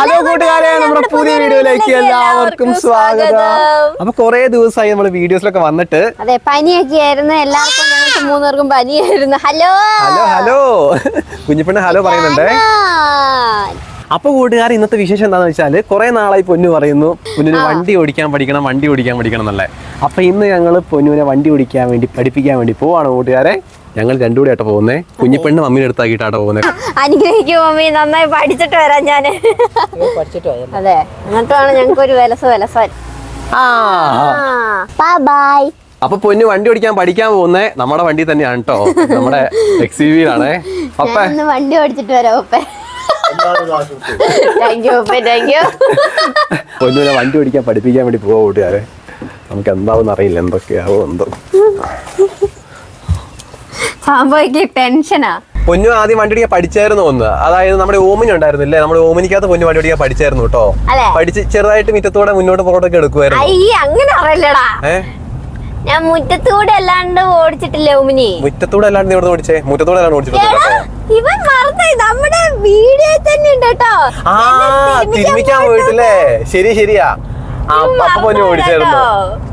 Hello കൂട്ടുകാരെ നമ്മുടെ പുതിയ വീഡിയോയിലേക്ക് എല്ലാവർക്കും സ്വാഗതം. അപ്പൊ കൊറേ ദിവസമായി നമ്മൾ വീഡിയോസിലൊക്കെ വന്നിട്ട് അതെ പനിയൊക്കെ ആയിരുന്നു എല്ലാവർക്കും ഞങ്ങൾക്ക് മൂന്നുപേർക്കും പനിയായിരുന്നു. ഹലോ. Hello hello. കുഞ്ഞിപ്പെണ്ണ് ഹലോ പറയുന്നുണ്ടേ. അപ്പൊ കൂട്ടുകാർ ഇന്നത്തെ വിശേഷം എന്താന്ന് വെച്ചാൽ കുറെ നാളായി പൊന്നു പറയുന്നു. പൊന്നിന് വണ്ടി ഓടിക്കാൻ പഠിക്കണം വണ്ടി ഓടിക്കാൻ പഠിക്കണം എന്നല്ലേ. അപ്പൊ ഇന്ന് ഞങ്ങൾ പൊന്നുവിനെ വണ്ടി ഓടിക്കാൻ വേണ്ടി പഠിപ്പിക്കാൻ വേണ്ടി പോവാണ് കൂട്ടുകാരെ. ഞങ്ങൾ രണ്ടുകൂടെ ആട്ടോ പോകുന്നേ. കുഞ്ഞിപ്പെണ്ണ് മമ്മീനെ അടുത്താക്കിയിട്ടാട്ടോ പോകുന്നത് അനുഗ്രഹിക്കും മമ്മി നന്നായി പഠിച്ചിട്ട് വരാം ഞാൻ. അതെ എന്നിട്ടാണ് ഞങ്ങൾക്ക് ഒരു വിലസ വിലസാൻ. ആ ബൈ. അപ്പൊ പൊന്നു വണ്ടി ഓടിക്കാൻ പഠിക്കാൻ പോകുന്നേ. നമ്മുടെ വണ്ടി തന്നെയാണ് കേട്ടോ നമ്മുടെ എക്സ് ആണേ അപ്പ. വണ്ടി ഓടിച്ചിട്ട് വരാം അപ്പേ വണ്ടി ഓടിക്കാൻ പഠിപ്പിക്കാൻ വേണ്ടി പോവാ കൂട്ടുകാരെ. നമുക്ക് എന്താവും അറിയില്ല എന്തൊക്കെയാവോ എന്തോ. സംഭവിക്ക് ടെൻഷനാ. പൊന്നു ആദ്യം വണ്ടി ഓടിക്കാൻ പഠിച്ചായിരുന്നു ഒന്ന്. അതായത് നമ്മുടെ ഓമിനി ഉണ്ടായിരുന്നില്ലേ? നമ്മുടെ ഓമിനിക്കകത്ത് പൊന്നു വണ്ടി ഓടിക്കാൻ പഠിച്ചായിരുന്നു കേട്ടോ. പഠിച്ച് ചെറുതായിട്ട് മിറ്റത്തൂടെ മുന്നോട്ട് പുറത്തൊക്കെ എടുക്കുമായിരുന്നു അങ്ങനെ അറിയില്ലടാ ഞാൻ മുറ്റത്തൂടെ അല്ലാണ്ട് ഓടിച്ചിട്ടില്ല ഓമിനി? മുറ്റത്തൂടെ അല്ലാണ്ട് ഇവിടെ ഓടിച്ചേ? മുറ്റത്തൂടെ അല്ലാണ്ട് ഓടിച്ചിട്ടുണ്ട്? ഇവൻ മറന്നു. നമ്മുടെ വീഡിയോ തന്നെ ഉണ്ട് കേട്ടോ. ആ തിരുമിക്കാൻ പോയിട്ടില്ലേ? ശരി ശരിയാ. അപ്പൊ പൊന്നു ഓടിച്ചായിരുന്നു.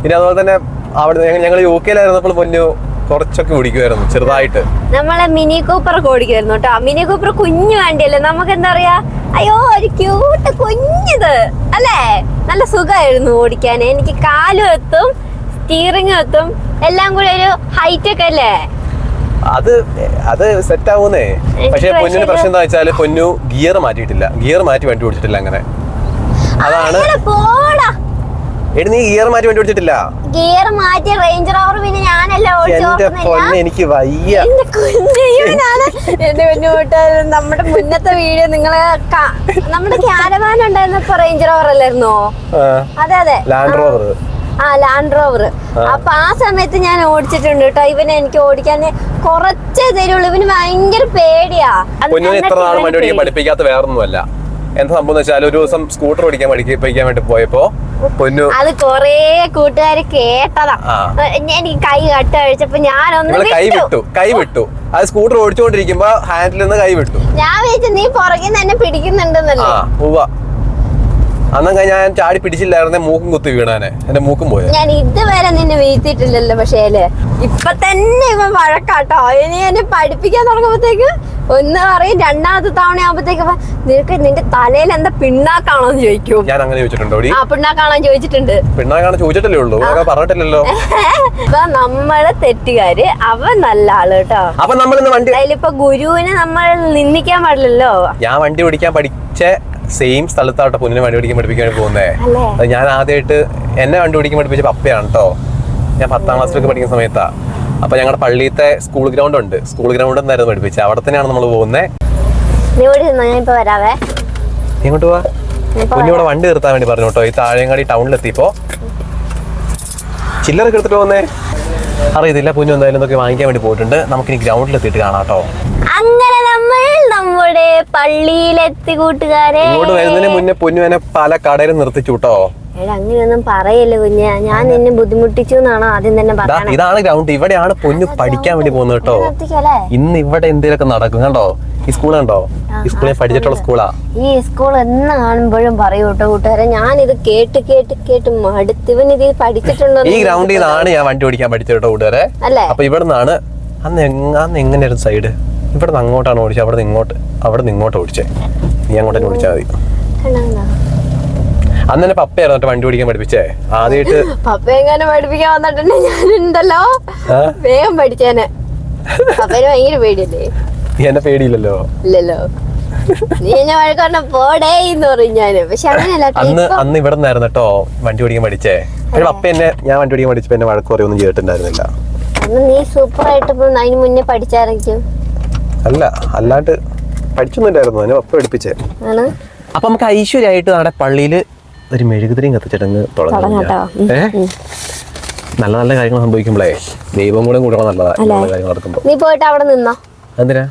പിന്നെ അതുപോലെ തന്നെ അവിടെ ഞങ്ങൾ യു കെയിലായിരുന്നപ്പോൾ പൊന്നു കുറച്ചൊക്കെ ഓടിക്കുമായിരുന്നു ചെറുതായിട്ട്. നമ്മളെ മിനി കൂപ്പർ ഒക്കെ ഓടിക്കുമായിരുന്നു കേട്ടോ. മിനി കൂപ്പർ കുഞ്ഞു വണ്ടിയല്ലേ? നമുക്ക് എന്താ പറയാ അയ്യോ ഒരു ക്യൂട്ട് കുഞ്ഞത്. അല്ലേ? നല്ല സുഖമായിരുന്നു ഓടിക്കാൻ. എനിക്ക് കാലും എത്തും സ്റ്റീറിംഗ് എത്തും. എല്ലാം കൂടി ഒരു ഹൈറ്റ് ഒക്കെ അല്ലേ? അത് അത് സെറ്റ് ആവുന്നേ. പക്ഷേ പൊന്നിന് പ്രശ്നം എന്താ വെച്ചാൽ പൊന്നു ഗിയർ മാറ്റിയിട്ടില്ല. ഗിയർ മാറ്റി വണ്ടി ഓടിച്ചിട്ടില്ല അങ്ങനെ. അതാണ് പോടാ. എടി നീ ഗിയർ മാറ്റി വണ്ടി ഓടിച്ചിട്ടില്ല? ഗിയർ മാറ്റി റേഞ്ചർ ഓവർ പിന്നെ ഞാനല്ല എന്റെ പൊന്നെ എനിക്ക് വയ്യ. നമ്മുടെ മുന്നത്തെ വീഡിയോ നിങ്ങളെ നമ്മുടെ ക്യാരവാൻ ഉണ്ടായിരുന്നപ്പോ റേഞ്ചർ റോവർ അല്ലായിരുന്നോ? അതെ അതെ. ലാൻഡ് റോവർ ആ ലാൻഡ് റോവർ അപ്പൊ ആ സമയത്ത് ഞാൻ ഓടിച്ചിട്ടുണ്ട് കേട്ടോ. ഇവനെ എനിക്ക് ഓടിക്കാൻ കുറച്ചേ തരുള്ളൂ. ഇവന് ഭയങ്കര പേടിയാ. ഇത്ര നാൾ വണ്ടി പഠിപ്പിക്കാത്ത വേറൊന്നുമല്ല. എന്താ സംഭവം വെച്ചാൽ ഒരു ദിവസം സ്കൂട്ടർ ഓടിക്കാൻ പഠിക്കാൻ വേണ്ടി പോയപ്പോ പൊന്നു അത് കൊറേ കൂട്ടുകാര് കേട്ടതാ. എനിക്ക് കൈ കട്ടഴിച്ചപ്പോ ഞാനൊന്ന് കൈ വിട്ടു. കൈ വിട്ടു. അത് സ്കൂട്ടർ ഓടിച്ചുകൊണ്ടിരിക്കുമ്പോ ഹാൻഡിൽ നിന്ന് കൈ വിട്ടു. ഞാൻ വിചാരിച്ചു നീ പുറകിൽ നിന്ന് എന്നെ പിടിക്കുന്നുണ്ടെന്നല്ലേ? അന്നൊക്കെ ഞാൻ ചാടി പിടിച്ചില്ലായിരുന്നേ മൂക്കും കുത്തി വീണാനെ. എന്റെ മൂക്കും പോയത് ഞാൻ ഇതുവരെ നിന്നെ വീഴ്ത്തിയിട്ടില്ലല്ലോ പക്ഷേ ഇപ്പൊ തന്നെ ഇവൻ വഴക്കാട്ടോ. ഇനി എന്നെ പഠിപ്പിക്കാൻ തുടങ്ങുമ്പോഴത്തേക്ക് ഒന്ന് പറയും രണ്ടാമത്തെ തവണ ആകുമ്പോഴത്തേക്ക് നിനക്ക് നിന്റെ തലയിൽ എന്താ പിണ്ണാക്കാണോ എന്ന് ചോദിക്കും. ഞാൻ അങ്ങനെ ചോദിച്ചിട്ടുണ്ടോ ആ പിണ്ണാക്കാണോ ചോദിച്ചിട്ടുണ്ട്. പിണ്ണാക്കാണോ ചോദിച്ചിട്ടല്ലേ ഉള്ളൂ പറഞ്ഞിട്ടില്ലല്ലോ. അപ്പൊ നമ്മൾ തെറ്റുകാര് അവൻ നല്ല ആൾ കേട്ടോ. അപ്പൊ നമ്മൾ വണ്ടി അതിലിപ്പോ ഗുരുവിനെ നമ്മൾ നിന്ദിക്കാൻ പാടില്ലല്ലോ. ഞാൻ വണ്ടി ഓടിക്കാൻ പഠിച്ച സെയിം സ്ഥലത്താട്ടോ പൊന്നിനെ വണ്ടി ഓടിക്കാൻ പഠിപ്പിക്കാൻ പോകുന്നേ. ഞാൻ ആദ്യമായിട്ട് എന്നെ വണ്ടി ഓടിക്കാൻ പഠിപ്പിച്ച പപ്പയാണ് കേട്ടോ ഞാൻ പത്താം ക്ലാസ്സിലൊക്കെ പഠിക്കുന്ന സമയത്താ. അപ്പൊ ഞങ്ങളുടെ പള്ളിയിലത്തെ സ്കൂൾ ഗ്രൗണ്ട് ഉണ്ട്. സ്കൂൾ ഗ്രൗണ്ട് എന്നായിരുന്നു പഠിപ്പിച്ചത് അവിടെ തന്നെയാണ് നമ്മൾ പോകുന്നത് വരാവേ. എങ്ങോട്ട് പോവാ കുഞ്ഞിവിടെ വണ്ടി നിർത്താൻ വേണ്ടി പറഞ്ഞു കേട്ടോ ഈ താഴെങ്ങാടി ടൗണിലെത്തിയപ്പോ ചില്ലറൊക്കെ എടുത്തിട്ട് പോകുന്നേ അറിയത്തില്ല കുഞ്ഞു എന്തായാലും ഇതൊക്കെ വാങ്ങിക്കാൻ വേണ്ടി പോയിട്ടുണ്ട്. നമുക്ക് നമുക്കിനി ഗ്രൗണ്ടിലെത്തിയിട്ട് കാണാം കേട്ടോ. അങ്ങനെ നമ്മൾ നമ്മുടെ പള്ളിയിലെത്തി കൂട്ടുകാരെ. ഇങ്ങോട്ട് വരുന്നതിന് മുന്നേ പൊന്നു എന്നെ പല കടയിലും നിർത്തിച്ചു കേട്ടോ. അങ്ങനെയൊന്നും പറയല്ല കുഞ്ഞ. ഞാൻ നിന്നെ ബുദ്ധിമുട്ടിച്ചു എന്നാണോ ആദ്യം തന്നെ പറഞ്ഞത്. ഇതാണ് ഗ്രൗണ്ട് ഇവിടെയാണ് പൊന്നു പഠിക്കാൻ വേണ്ടി പോകുന്നത് കേട്ടോ. ഇന്ന് ഇവിടെ എന്തെങ്കിലുമൊക്കെ നടക്കും കണ്ടോ? ഈ സ്കൂൾ കണ്ടോ? ഈ സ്കൂളിൽ പഠിച്ചിട്ടുള്ള സ്കൂളാ ഈ സ്കൂൾ എന്ന് കാണുമ്പോഴും പറയൂ കേട്ടോ കൂട്ടുകാരെ. ഞാൻ ഇത് കേട്ട് കേട്ട് കേട്ട് മടുത്തിവൻ ഇത് പഠിച്ചിട്ടുണ്ടോ ഈ ഗ്രൗണ്ടിൽ നിന്നാണ് ഞാൻ വണ്ടി ഓടിക്കാൻ പഠിച്ചത് കേട്ടോ കൂട്ടുകാരെ. അല്ലേ? അപ്പൊ ഇവിടെ നിന്നാണ് അന്ന് അന്ന് എങ്ങനെയായിരുന്നു സൈഡ് ഇവിടെ നിന്ന് അങ്ങോട്ടാണ് ഓടിച്ചത് അവിടെ നിന്ന് ഇങ്ങോട്ട് അവിടെ നിന്ന് ഇങ്ങോട്ട് ഓടിച്ചേ. നീ അങ്ങോട്ട് ഓടിച്ചാൽ മതി? അന്ന് തന്നെ പപ്പയായിരുന്നു വണ്ടി ഓടിക്കാൻ പഠിപ്പിച്ചേ. ആദ്യമായിട്ട് പപ്പ എങ്ങനെ പഠിപ്പിക്കാൻ വന്നിട്ടുണ്ടെങ്കിൽ ഞാനുണ്ടല്ലോ. ആ? വേഗം പഠിച്ചേനെ. പപ്പന് ഭയങ്കര പേടിയല്ലേ? എന്നെ പേടിയില്ലല്ലോ? ഇല്ലല്ലോ. നീ എന്നെ വഴക്കറിഞ്ഞ പോടേ എന്ന് പറയും ഞാൻ. പക്ഷെ അങ്ങനെയല്ല. അന്ന് അന്ന് ഇവിടെ നിന്നായിരുന്നു കേട്ടോ വണ്ടി ഓടിക്കാൻ പഠിച്ചേ. പക്ഷെ പപ്പ എന്നെ ഞാൻ വണ്ടി ഓടിക്കാൻ പഠിച്ചപ്പോ എന്നെ വഴക്ക് പറയൊന്നും ചെയ്തിട്ടുണ്ടായിരുന്നില്ല. അന്ന് നീ സൂപ്പർ ആയിട്ട് അതിന് മുന്നേ പഠിച്ചായിരിക്കും അല്ല അല്ലാണ്ട് പഠിച്ചൊന്നുമില്ലായിരുന്നു. എന്നെ പപ്പ പഠിപ്പിച്ചേ. ആണ്. അപ്പൊ നമുക്ക് ഐശ്വര്യമായിട്ട് നമ്മുടെ പള്ളിയിൽ ഒരു മെഴുകുതിരിയും തുടങ്ങാം. ഏ? നല്ല നല്ല കാര്യങ്ങൾ സംഭവിക്കുമ്പോഴേ ദൈവം കൂടെ കൂടെ നല്ലതാ അല്ലേ? കാര്യങ്ങൾ നടക്കുമ്പോ. നീ പോയിട്ട് അവിടെ നിന്നോ? എന്തിനാ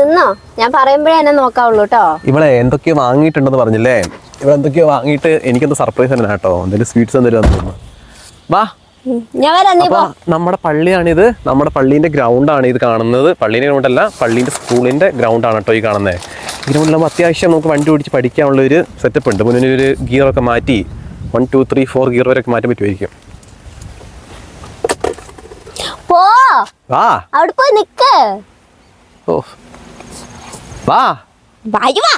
നിന്നോ? ഞാൻ പറയുമ്പോഴേ എന്നെ നോക്കാവുള്ളൂ കേട്ടോ. ഇവളെ എന്തൊക്കെയോ വാങ്ങിയിട്ടുണ്ടെന്ന് പറഞ്ഞില്ലേ? ഇവിടെ എന്തൊക്കെയോ വാങ്ങിയിട്ട് എനിക്കെന്താ സർപ്രൈസ് തന്നെ കേട്ടോ. എന്തെങ്കിലും സ്വീറ്റ്സ് എന്തെങ്കിലും തോന്നുന്നു വാ. നമ്മുടെ പള്ളിയാണിത്. നമ്മുടെ പള്ളീന്റെ ഗ്രൗണ്ടാണ് ഇത് കാണുന്നത്. പള്ളീന്റെ ഗ്രൗണ്ട് അല്ല പള്ളീന്റെ സ്കൂളിന്റെ ഗ്രൗണ്ടാണ് കേട്ടോ ഈ കാണുന്നത് ഗ്രൗണ്ടിലാകുമ്പോൾ അത്യാവശ്യം നമുക്ക് വണ്ടി ഓടിച്ച് പഠിക്കാനുള്ള ഒരു സെറ്റപ്പ് ഉണ്ട്. മുന്നിൽ ഒരു ഗിയറൊക്കെ മാറ്റി one two three four gear വരെയൊക്കെ മാറ്റാൻ പറ്റുമായിരിക്കും. അവിടെ പോയി നിക്ക്. ഓ. വാ. വരുവാ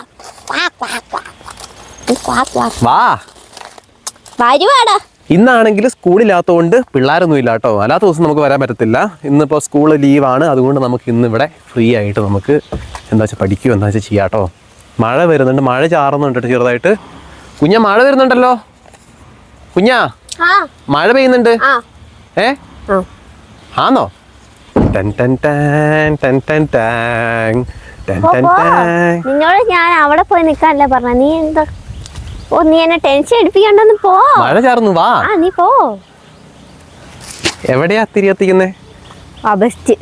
വാ, വരുവാടാ ഇന്നാണെങ്കിൽ സ്കൂളില്ലാത്തതുകൊണ്ട് പിള്ളേരൊന്നും ഇല്ല കേട്ടോ അല്ലാത്ത ദിവസം നമുക്ക് വരാൻ പറ്റത്തില്ല. ഇന്നിപ്പോൾ സ്കൂൾ ലീവാണ് അതുകൊണ്ട് നമുക്ക് ഇന്നിവിടെ ഫ്രീ ആയിട്ട് നമുക്ക് എന്താ വെച്ചാൽ പഠിക്കുകയോ എന്താ വെച്ചാൽ ചെയ്യാട്ടോ മഴ വരുന്നുണ്ട് മഴ ചാറുന്നുണ്ട് ചെറുതായിട്ട്. കുഞ്ഞ മഴ വരുന്നുണ്ടല്ലോ? കുഞ്ഞാ മഴ പെയ്യുന്നുണ്ട്? ഏ? ആന്നോ? ടെൻ ടെൻ ടാൻ ടെൻ നിന്നോട് ഞാൻ അവിടെ പോയി നിൽക്കാനല്ല പറഞ്ഞ. നീ എന്താ? ഓ നീ എന്നെ ടെൻഷൻ എടുപ്പിക്കണ്ടെന്ന് പോ. മഴ ചാർന്നു വാ. ആ നീ പോ. എവിടെയാ തിരി എത്തിക്കുന്നേ? ആ ബെസ്റ്റ്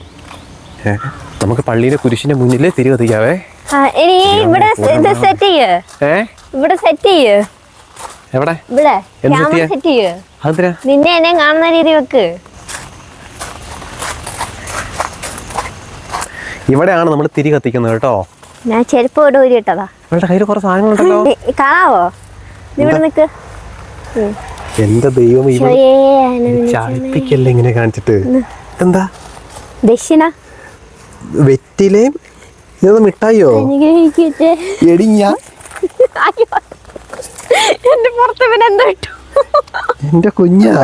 നമുക്ക് പള്ളിയിലെ കുരിശിന്റെ മുന്നിൽ തിരി കത്തിക്കാവേ ആ ഇനി ഇവിടെ ഇത് സെറ്റ് ചെയ്യേ? ഇവിടെ സെറ്റ് ചെയ്യേ. എവിടെ? ഇവിടെ? സെറ്റ് ചെയ്യേ? നിന്നെ എന്നെ കാണുന്ന രീതി വെക്ക്. ഇവിടെയാണ് നമ്മൾ തിരി കത്തിക്കുന്നത് കേട്ടോ. ഞാൻ ചെരുപ്പ് ഇവിടെ ഊരിയിട്ടതാ. ഇവളുടെ കയ്യിൽ കുറെ സാധനങ്ങളുണ്ടല്ലോ ഈ- ഈ കാണാവോ ഇവിടെ നിക്ക്. ദൈവം ഇങ്ങനെ കാണിച്ചിട്ട്? എന്താ ദക്ഷിണ. വെറ്റിലേം ഇതൊന്ന് മിഠായിയോ? എടിഞ്ഞ. എന്റെ പുറത്ത് പിന്നെ എന്താ ഇട്ടു. എന്റെ കുഞ്ഞാ.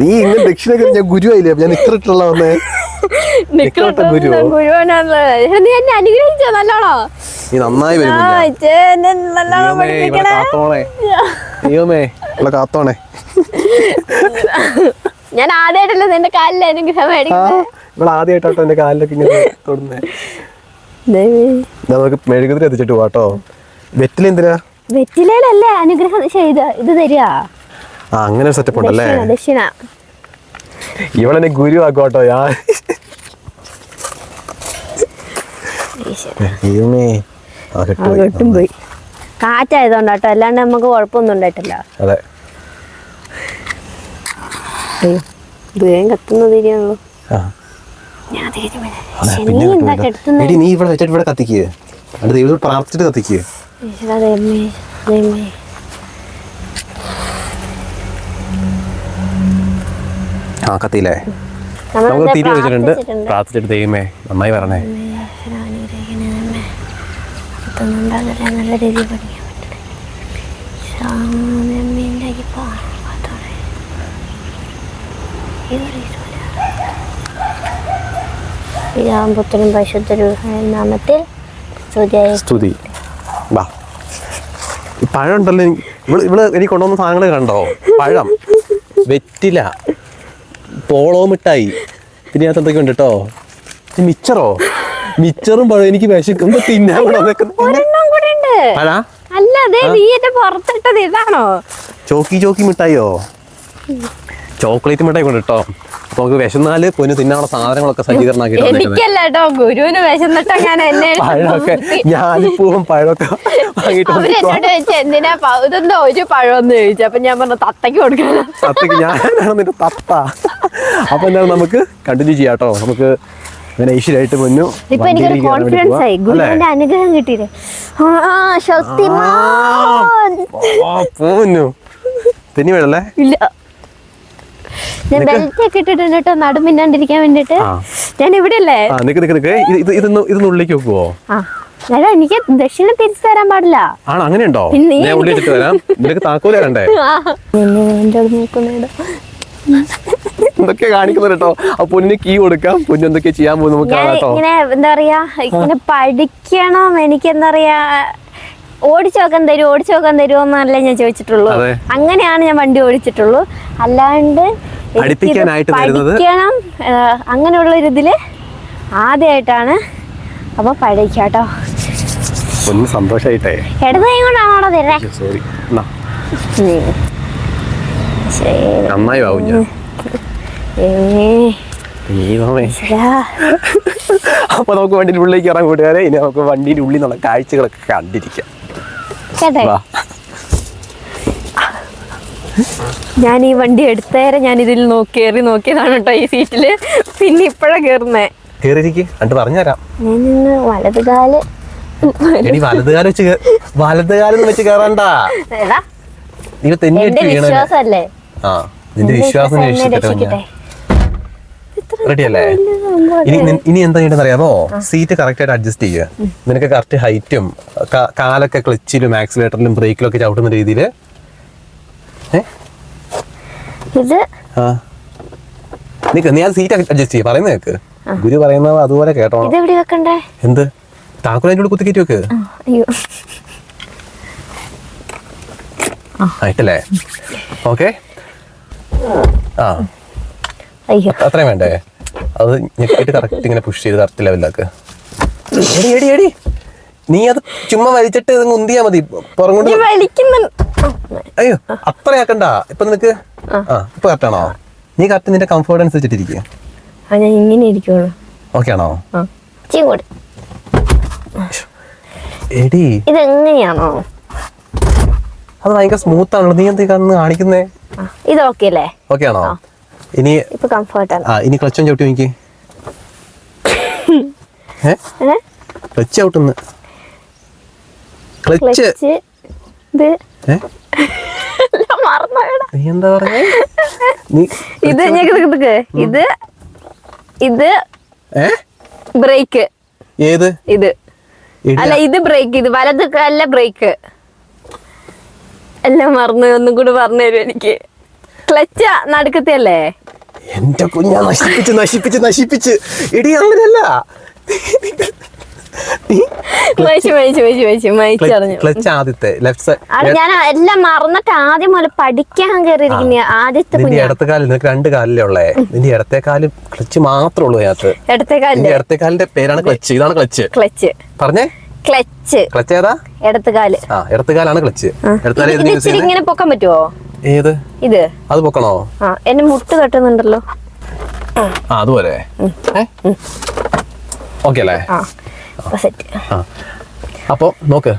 നീ ഇങ്ങനെ ദക്ഷിണ ഞാൻ ഗുരുവായില്ലേ ഞാൻ ഇത്ര ഇട്ടുള്ള വന്നേ. ഞാൻ ആദ്യമായിട്ടല്ലേ നിന്റെ കാലിൽ അനുഗ്രഹം മേടിക്കുന്നത്. ഇവളെ ആദ്യമായിട്ടോ എന്റെ കാലിലൊക്കെ ഇങ്ങനെ തൊടുന്നേ. നമുക്ക് മെഴുകുതിരി എത്തിച്ചിട്ട് പോവാട്ടോ വെറ്റിലെന്തിനാ വെറ്റിലയിലല്ലേ അനുഗ്രഹം ചെയ്ത് ഇത് തരിക. ആ അങ്ങനെ സെറ്റപ്പ് ഉണ്ടല്ലേ? ദക്ഷിണ ഇവളെന്നെ ഗുരു ആക്കോട്ടോ ഞാൻ ആ കെട്ടുപോയി. കെട്ടും പോയി. അല്ലാണ്ട് നമുക്ക് കുഴപ്പമൊന്നും ഉണ്ടായിട്ടില്ല. അതെ. വേഗം കത്തുന്ന തിരിയുള്ളൂ എടി നീ ഇവിടെ വെച്ചിട്ട് ഇവിടെ കത്തിക്ക്. അത് ദൈവത്തോട് പ്രാർത്ഥിച്ചിട്ട് കത്തിക്ക്. ഈശ്വരാ, ദൈവമേ, ദൈവമേ. ആ കത്തിയില്ലേ? നമുക്ക് തിരി വെച്ചിട്ടുണ്ട്. പ്രാർത്ഥിച്ചിട്ട് ദൈവമേ നന്നായി വരണേ. നല്ല രീതിയിൽ പഠിക്കാൻ പറ്റണേ. പിതാവും പുത്രനും പരിശുദ്ധരൂഹായ നാമത്തിൽ സ്തുതി. വാ. പഴം ഉണ്ടല്ലോ ഇവൾ ഇവൾ എനിക്ക് കൊണ്ടുവന്ന സാധനങ്ങൾ കണ്ടോ? പഴം. വെറ്റില. പോളോ മിഠായി. എന്തൊക്കെ ഉണ്ട് കേട്ടോ മിച്ചറോ? മിച്ചറും പഴം എനിക്ക് വിശക്കും. തിന്നാൻ പുറത്തിട്ടത് ഇതാണോ? ചോക്കി ചോക്കി മിഠായിയോ? ചോക്ലേറ്റ് മിഠായി കൊണ്ട് കേട്ടോ നമുക്ക് വിശന്നാൽ പൊന്നു തിന്നാനുള്ള സാധനങ്ങളൊക്കെ സജ്ജീകരണമാക്കി എനിക്കല്ല കേട്ടോ ഗുരുവിന് വിശന്നിട്ട് ഞാൻ എന്നെ പഴമൊക്കെ ഞാലിപ്പൂവും പഴമൊക്കെ എന്തിനാ ഇതെന്താ ഒരു പഴമെന്ന് ചോദിച്ചു. അപ്പൊ ഞാൻ പറഞ്ഞു തത്തയ്ക്ക് കൊടുക്കാൻ തത്തക്ക് ഞാനാണ് നിന്റെ തത്ത. അപ്പൊ എന്താണ് നമുക്ക് കണ്ടിന്യൂ ചെയ്യാം കേട്ടോ. നമുക്ക് ഇങ്ങനെ ഈശ്വരായിട്ട് മുന്നു ഇപ്പൊ എനിക്കൊരു കോൺഫിഡൻസ് ആയി. ഗുരുവിന്റെ അനുഗ്രഹം കിട്ടിയില്ലേ? ആ ശക്തിമാൻ. പോന്നു തിന്നി വേണല്ലേ? ഇല്ല. ഞാൻ ബെൽറ്റ് ഒക്കെ ഇട്ടിട്ടുണ്ട് കേട്ടോ നടുമിന്നാണ്ടിരിക്കാൻ വേണ്ടിട്ട് ഞാൻ ഇവിടെ അല്ലേ ആ നിക്ക് നിക്ക് നിക്ക്. ഇത് ഇത് ഇതൊന്ന് ഇതൊന്ന് ഉള്ളിലേക്ക് വെക്കുവോ? ആ. എടാ എനിക്ക് ദക്ഷിണ തിരിച്ചു തരാൻ പാടില്ല. ആണോ അങ്ങനെയുണ്ടോ? ഞാൻ ഉള്ളി വെച്ചിട്ട് വരാം നിനക്ക് താക്കോല എന്തൊക്കെ കാണിക്കുന്നത് കേട്ടോ? ആ പൊന്നിന് കീ കൊടുക്കാം. പൊന്നു എന്തൊക്കെ ചെയ്യാൻ പോകും നമുക്ക് ഞാൻ കാണാം ഇങ്ങനെ എന്താ പറയാ ഇങ്ങനെ പഠിക്കണം. എനിക്ക് എന്താ പറയാ ഓടിച്ചു നോക്കാൻ തരുമോ ഓടിച്ചു നോക്കാൻ തരുമോ എന്നല്ലേ ഞാൻ ചോദിച്ചിട്ടുള്ളൂ. അങ്ങനെയാണ് ഞാൻ വണ്ടി ഓടിച്ചിട്ടുള്ളൂ. അല്ലാണ്ട്? പഠിക്കണം അങ്ങനെയുള്ള ഒരു ഇതിൽ ആദ്യമായിട്ടാണ് അപ്പൊ പഠിക്കാട്ടോ. ഒന്ന് സന്തോഷായിട്ടേ. ഇടത് കൈ കൊണ്ടാണോ തരേ സോറി നന്നായി ആവും ഞാൻ. അപ്പൊ നമുക്ക് വണ്ടിയുടെ ഉള്ളിലേക്ക് ഇറങ്ങാൻ കൂട്ടുകാരെ. ഇനി നമുക്ക് വണ്ടിയുടെ ഉള്ളിൽ നിന്നുള്ള കാഴ്ചകളൊക്കെ കണ്ടിരിക്കാം. ഞാൻ ഈ വണ്ടി എടുത്തേരെ ഞാൻ ഇതിൽ നോക്കി കയറി നോക്കിയതാണ് കേട്ടോ ഈ സീറ്റിൽ. പിന്നെ ഇപ്പഴാ കേറുന്നേ. കേറിയിരിക്ക്. എന്നിട്ട് പറഞ്ഞുതരാം. ഞാൻ നിന്ന് വലത് കാൽ എടി വലതുകാലം വെച്ച്? നീ ആ നിന്റെ വിശ്വാസം രക്ഷിക്കട്ടെ? റെഡി അല്ലേ ഇനി ഇനി എന്താ ചെയ്യേണ്ടത് അറിയാമോ സീറ്റ് കറക്റ്റ് ആയിട്ട് അഡ്ജസ്റ്റ് ചെയ്യുക നിനക്ക് കറക്റ്റ് ഹൈറ്റും കാലൊക്കെ ക്ലച്ചിലും ആക്സിലേറ്ററിലും ബ്രേക്കിലും ഒക്കെ ചവിട്ടുന്ന രീതിയിൽ ഇത് ആ. നിക്ക് നീ ആ സീറ്റ് അഡ്ജസ്റ്റ് ചെയ്യ. പറയുന്ന കേക്ക്. ഗുരു പറയുന്നത് അതുപോലെ കേട്ടോ എന്ത്? താക്കോൽ അതിന്റെ കുത്തി കയറ്റി വെക്ക്. ആയിട്ടല്ലേ ഓക്കെ ആ. അയ്യോ. അത്രയും വേണ്ടേ? അത് ഞെക്കിയിട്ട് കറക്റ്റ് ഇങ്ങനെ പുഷ് ചെയ്ത് കറക്റ്റ് ലെവലിലാക്ക എടി എടി എടി. നീ അത് ചുമ്മാ വലിച്ചിട്ട് ഉന്തിയാ മതി. അയ്യോ അത്രയാക്കണ്ട ഇപ്പൊ നിനക്ക് ആ. ഇപ്പൊ കറക്റ്റ് ആണോ? നീ കറക്റ്റ് നിന്റെ കംഫോർട്ടൻസ് അനുസരിച്ചിട്ടിരിക്കണോ ആ ഞാൻ ഇങ്ങനെ ഇരിക്കുള്ളൂ ഓക്കെ ആണോ? എടി. ഇതെങ്ങനെയാണോ? അത് ഭയങ്കര സ്മൂത്ത് ആണല്ലോ. നീ എന്ത് കാണിക്കുന്നേ? ഇത് ഓക്കെ അല്ലേ? ഓക്കെ ആണോ? ഇനി ഇപ്പൊ കംഫർട്ടാണ് ആ ഇനി ക്ലച്ച് ക്ലച്ചും ചവിട്ടി ഏ? ക്ലച്ച് ചവിട്ടുന്നു. ക്ലച്ച് ഇത് നീ എന്താ പറഞ്ഞേ ഇത് നിക്ക്. ഇത് ഇത് ബ്രേക്ക് ഏത്? ഇത്. അല്ല ഇത് ബ്രേക്ക് ഇത് വലത് അല്ല ബ്രേക്ക് എല്ലാം മറന്നു ഒന്നും കൂടി പറഞ്ഞു തരും എനിക്ക്? ക്ലച്ച നടുക്കത്തിയല്ലേ? എന്റെ കുഞ്ഞാ നശിപ്പിച്ച് നശിപ്പിച്ച് നശിപ്പിച്ച്. ഇടി അങ്ങനെയല്ല. ക്ലച്ച് ആദ്യത്തെ ലെഫ്റ്റ് സൈഡ് ഞാൻ എല്ലാം മറന്നിട്ട് ആദ്യം മുതൽ പഠിക്കാൻ കയറിയിരിക്കുന്ന ആദ്യത്തെ നിന്റെ ഇടത്തെ കാലിൽ നിനക്ക് രണ്ട് കാലിലേ ഉള്ളേ. നിന്റെ ഇടത്തെ കാലിൽ ക്ലച്ച് മാത്രമേ ഉള്ളൂ അതിനകത്ത് ഇടത്തെ നിന്റെ കാലിന്റെ ഇടത്തെ കാലിന്റെ പേരാണ് ക്ലച്ച്. ഇതാണ് ക്ലച്ച്. ക്ലച്ച്. പറഞ്ഞേ. ക്ലച്ച്. ക്ലച്ച് ഏതാ? ഇടത്തുകാൽ. ആ ഇടത്തുകാലാണ് ക്ലച്ച്. ഇടത്തെ കാൽ ഇത് യൂസ് ചെയ്യുന്നത് ഇങ്ങനെ പൊക്കാൻ പറ്റുമോ ഏത്? ഇത്. അത് പൊക്കണോ? ആ എന്നെ മുട്ട് തട്ടുന്നുണ്ടല്ലോ. ആ. അതുപോലെ. ഓക്കെ അല്ലേ? അപ്പൊ നോക്ക്.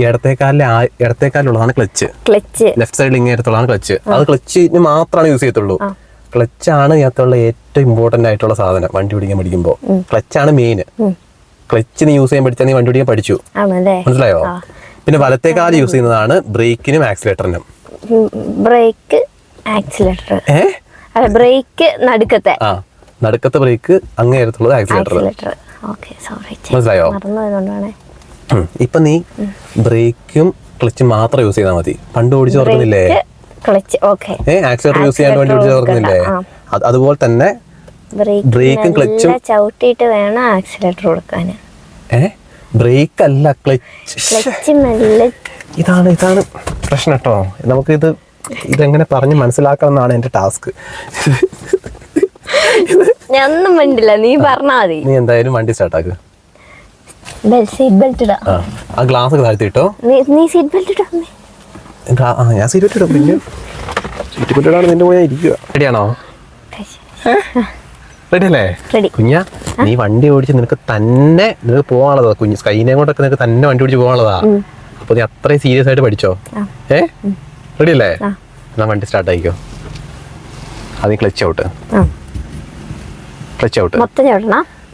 ഇടത്തേക്കാലിലെ ഇടത്തേക്കാലുള്ളതാണ് ക്ലച്ച്. ക്ലച്ച്. ലെഫ്റ്റ് സൈഡിൽ ഇങ്ങനെ അടുത്തുള്ളതാണ് ക്ലച്ച്. അത് ക്ലച്ചിന് മാത്രമാണ് യൂസ് ചെയ്യത്തുള്ളൂ. ക്ലച്ചാണ് ഇതിനകത്തുള്ള ഏറ്റവും ഇമ്പോർട്ടന്റ് ആയിട്ടുള്ള സാധനം വണ്ടി ഓടിക്കാൻ പഠിക്കുമ്പോൾ ക്ലച്ചാണ് മെയിൻ ക്ലച്ചിന് യൂസ് ചെയ്യാൻ പഠിച്ചാൽ നീ വണ്ടി ഓടിക്കാൻ പഠിച്ചു മനസ്സിലായോ? പിന്നെ വലത്തേക്കാൽ യൂസ് ചെയ്യുന്നതാണ് ബ്രേക്കിനും ആക്സിലേറ്ററിനും. Brake accelerator. അല്ല ബ്രേക്ക് നടുക്കത്തെ. ആ നടുക്കത്തെ ബ്രേക്ക് അങ്ങേ അടുത്തുള്ളത് ആക്സിലേറ്റർ. ആക്സിലേറ്റർ. ഓക്കെ സോറി മനസ്സിലായോ. ഇപ്പൊ നീ ബ്രേക്കും ക്ലച്ചും മാത്രം യൂസ് ചെയ്താൽ മതി. പണ്ട് ഓടിച്ചു ഓർക്കുന്നില്ലേ? ക്ലച്ച് ആക്സിലേറ്റർ യൂസ് ചെയ്യാൻ വേണ്ടി ഓടിച്ചു ഓർക്കുന്നില്ലേ? അതുപോലെ തന്നെ ബ്രേക്ക് ക്ലച്ചും. ചവിട്ടിയിട്ട് വേണം ആക്സിലേറ്റർ കൊടുക്കാൻ. ഏ? ബ്രേക്ക് അല്ല ക്ലച്ച്. ക്ലച്ച് മെല്ലെ ഇതാണ് ഇതാണ് പ്രശ്നം കേട്ടോ നമുക്ക് ഇത് ഇതെങ്ങനെ പറഞ്ഞ് മനസ്സിലാക്കണം എന്നാണ് എന്റെ ടാസ്ക് ഞാൻ ഒന്നും വേണ്ടില്ല നീ പറഞ്ഞാ മതി. നീ എന്തായാലും വണ്ടി സ്റ്റാർട്ടാക്ക് ആക്ക്. സീറ്റ് ബെൽറ്റ് ഇടാ. ആ. ആ ഗ്ലാസ് ഒക്കെ താഴ്ത്തി ഇട്ടോ. നീ സീറ്റ് ബെൽറ്റ് ഇടാ എന്താ? ആ ഞാൻ സീറ്റ് ഇടും. പിന്നെ സീറ്റ് ബെൽറ്റാണ് നിന്റെ ഇരിക്കുക റെഡിയാണോ റെഡി. അല്ലേ. കുഞ്ഞ നീ വണ്ടി ഓടിച്ച് നിനക്ക് തന്നെ നിനക്ക് പോകാനുള്ളതാ കുഞ്ഞ്. സ്കൈനെ കൊണ്ടൊക്കെ നിനക്ക് തന്നെ വണ്ടി ഓടിച്ച് പോകാനുള്ളതാ അപ്പൊ നീ അത്രയും സീരിയസ് ആയിട്ട് പഠിച്ചോ? ഏ? റെഡി അല്ലേ ഞാൻ എന്നാ വണ്ടി സ്റ്റാർട്ട് ആയിക്കോ. അത് ക്ലച്ച് ഔട്ട് ക്ലച്ച് ഔട്ട്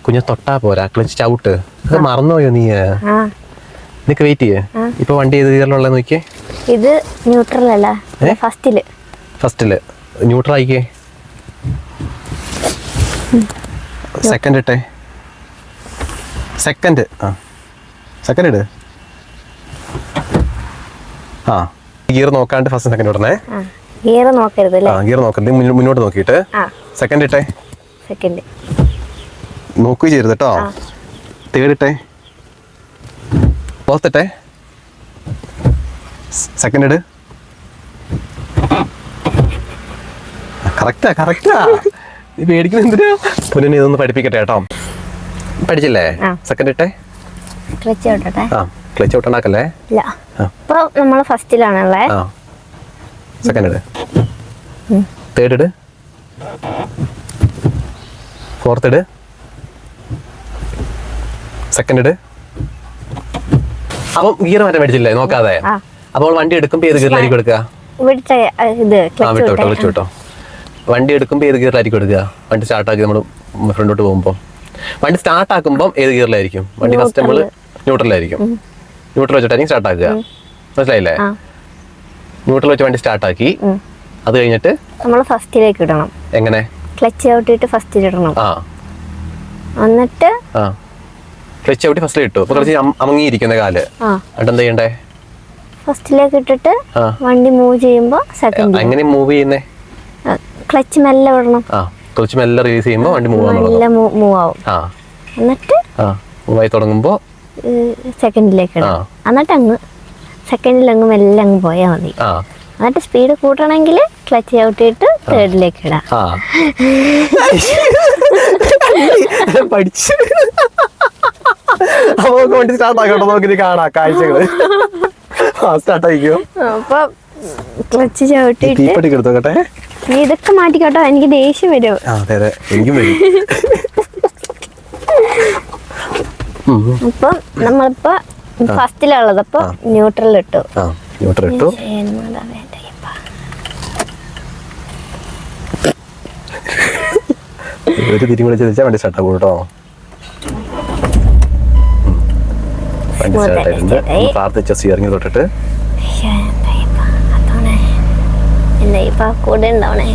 കുഞ്ഞ് തൊട്ടാ പോരാ. ക്ലച്ച് ഔട്ട് അത് മറന്നുപോയോ നീ? നിനക്ക് വെയിറ്റ് ചെയ്യേ. ഇപ്പൊ വണ്ടി ഏത് ഗിയറിലുള്ള നോക്കിയേ? ഇത് ന്യൂട്രൽ അല്ല? ഫസ്റ്റിൽ ഫസ്റ്റിൽ ന്യൂട്രൽ ആയിക്കേ. സെക്കൻഡ് ഇട്ടേ. സെക്കൻഡ് ആ. സെക്കൻഡ് ഇട്. ആ. ഗിയർ നോക്കാണ്ട് ഫസ്റ്റ് സെക്കൻഡ് ഇടണേ. ഗിയർ നോക്കരുത് ആ ഗിയർ നോക്കരുത്. മുന്നോട്ട് നോക്കിയിട്ട്. ആ. സെക്കൻഡ് ഇട്ടേ. സെക്കൻഡ് നോക്കുകയും ചെയ്യരുത് കേട്ടോ. തേർഡ് ഇട്ടേ. ഫോർത്ത് ഇട്ടേ. സെക്കൻഡ് ഇട്. കറക്റ്റാ കറക്റ്റാ നീ പേടിക്കുന്ന എന്തിനാ? പുനനെ ഇതൊന്ന് പഠിപ്പിക്കട്ടെ കേട്ടോ. പഠിച്ചില്ലേ? സെക്കൻഡ് ഇട്ടേ? ക്ലച്ച് വിട്ടട്ടെ ആ ക്ലച്ച് ഔട്ടുണ്ടാക്കല്ലേ ഇല്ല. ഇപ്പൊ നമ്മൾ ഫസ്റ്റിലാണല്ലേ ആ. സെക്കൻഡ് ഇട്. തേർഡ് ഇട്. ഫോർത്ത് ഇട്. സെക്കൻഡ് ഇട്. അപ്പം ഗിയർ മാറ്റം മേടിച്ചില്ലേ? നോക്കാതെ. അപ്പോൾ വണ്ടി എടുക്കുമ്പോൾ ഏത് ഗിയറിലായിരിക്കും എടുക്കുക? വിട്ടോ വിട്ടോ വിട്ടോ. വണ്ടി എടുക്കുമ്പോൾ ഏത് ഗിയറിലായിരിക്കും എടുക്കുക? വണ്ടി സ്റ്റാർട്ട് ആക്കി നമ്മൾ ഫ്രണ്ടോട്ട് പോകുമ്പോൾ വണ്ടി സ്റ്റാർട്ട് ആക്കുമ്പോൾ ഏത് ഗിയറിലായിരിക്കും? വണ്ടി ഫസ്റ്റ് നമ്മൾ ന്യൂട്രലായിരിക്കും ന്യൂട്രൽ വെച്ചിട്ടായിരിക്കും സ്റ്റാർട്ട് ആക്കുക. മനസ്സിലായില്ലേ? ന്യൂട്രൽ വെച്ച് വണ്ടി സ്റ്റാർട്ട് ആക്കി. അത് കഴിഞ്ഞിട്ട് നമ്മൾ ഫസ്റ്റിലേക്ക് ഇടണം. എങ്ങനെ? ക്ലച്ച് ഔട്ടിട്ട് ഫസ്റ്റിൽ ഇടണം. ആ. എന്നിട്ട് ആ. ക്ലച്ച് ഔട്ടി ഫസ്റ്റിൽ ഇട്ടു. അപ്പോൾ കുറച്ച് അമ- അമങ്ങിയിരിക്കുന്ന കാൽ. ആ. എന്നിട്ട് എന്താ ചെയ്യണ്ടേ? ഫസ്റ്റിലേക്ക് ഇട്ടിട്ട് വണ്ടി മൂവ് ചെയ്യുമ്പോൾ സെക്കൻഡ് എങ്ങനെ മൂവ് ചെയ്യുന്നേ? ക്ലച്ച് മെല്ലെ വിടണം. ആ ക്ലച്ച് മെല്ലെ റിലീസ് ചെയ്യുമ്പോൾ വണ്ടി മൂവ് മെല്ലെ മൂവ് ആവും. ആ. എന്നിട്ട് ആ മൂവ് ആയി തുടങ്ങുമ്പോൾ സെക്കൻഡിലേക്ക് ആ എന്നിട്ട് അങ്ങ് സെക്കൻഡിൽ അങ്ങ് മെല്ലെ അങ്ങ് പോയാൽ മതി. ആ. എന്നിട്ട് സ്പീഡ് കൂട്ടണമെങ്കിൽ ക്ലച്ച് ചവിട്ടിയിട്ട് തേർഡിലേക്ക് ഇടാം. ആ. പഠിച്ചു. നമുക്ക് വണ്ടി സ്റ്റാർട്ട് ആക്കട്ടെ നോക്കി കാണാം കാഴ്ചകൾ. ആ സ്റ്റാർട്ട് ആയിക്കോ അപ്പൊ ക്ലച്ച് ചവിട്ടിട്ട് തീപ്പട്ടി എടുത്തു നോക്കട്ടെ നീ ഇതൊക്കെ മാറ്റിക്കോട്ടോ എനിക്ക് ദേഷ്യം വരും. അതെ അതെ. എനിക്കും വരും. അപ്പം നമ്മളിപ്പോ ഫസ്റ്റിലുള്ളത് അപ്പൊ ന്യൂട്രൽ ഇട്ടു ന്യൂട്രൽ ഇട്ടു? ഒരു തിരി വിളിച്ച് വെച്ചാൽ വണ്ടി സ്റ്റാർട്ട് ആകും കേട്ടോ. വണ്ടി സ്റ്റാർട്ട് ആയിട്ടുണ്ട്. ആയി. പ്രാർത്ഥിച്ച സ്റ്റിയറിംഗ് തൊട്ടിട്ട് ശ്ശേ, എന്താ ഇപ്പൊ? അതോണേ. എന്താ ഈ കൂടെ ഉണ്ടാവണേ.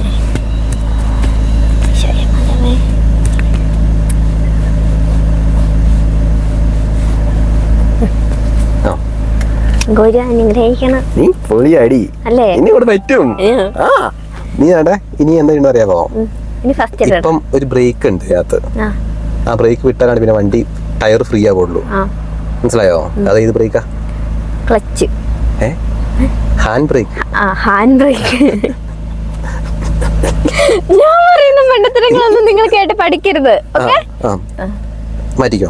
ഗുരു അനുഗ്രഹിക്കണം. നീ പൊളിയാടി. അല്ലേ? ഇനി ഇവിടെ പറ്റും. ആ നീ ആടെ ഇനി എന്താ ചെയ്യണമെന്ന് അറിയാമോ ഇപ്പം ഒരു ബ്രേക്ക് ഉണ്ട് അതിനകത്ത് ആ. ബ്രേക്ക് വിട്ടാലാണ് പിന്നെ വണ്ടി ടയർ ഫ്രീ ആവുള്ളൂ. മനസ്സിലായോ? അതായത് ബ്രേക്കാ ക്ലച്ച് ഏ? ഹാൻഡ് ബ്രേക്ക് ആ ഹാൻഡ് ബ്രേക്ക് ഞാൻ പറയുന്ന മണ്ടത്തരങ്ങളൊന്നും നിങ്ങൾ കേട്ട് പഠിക്കരുത് ഓക്കേ? ആ. മാറ്റിക്കോ.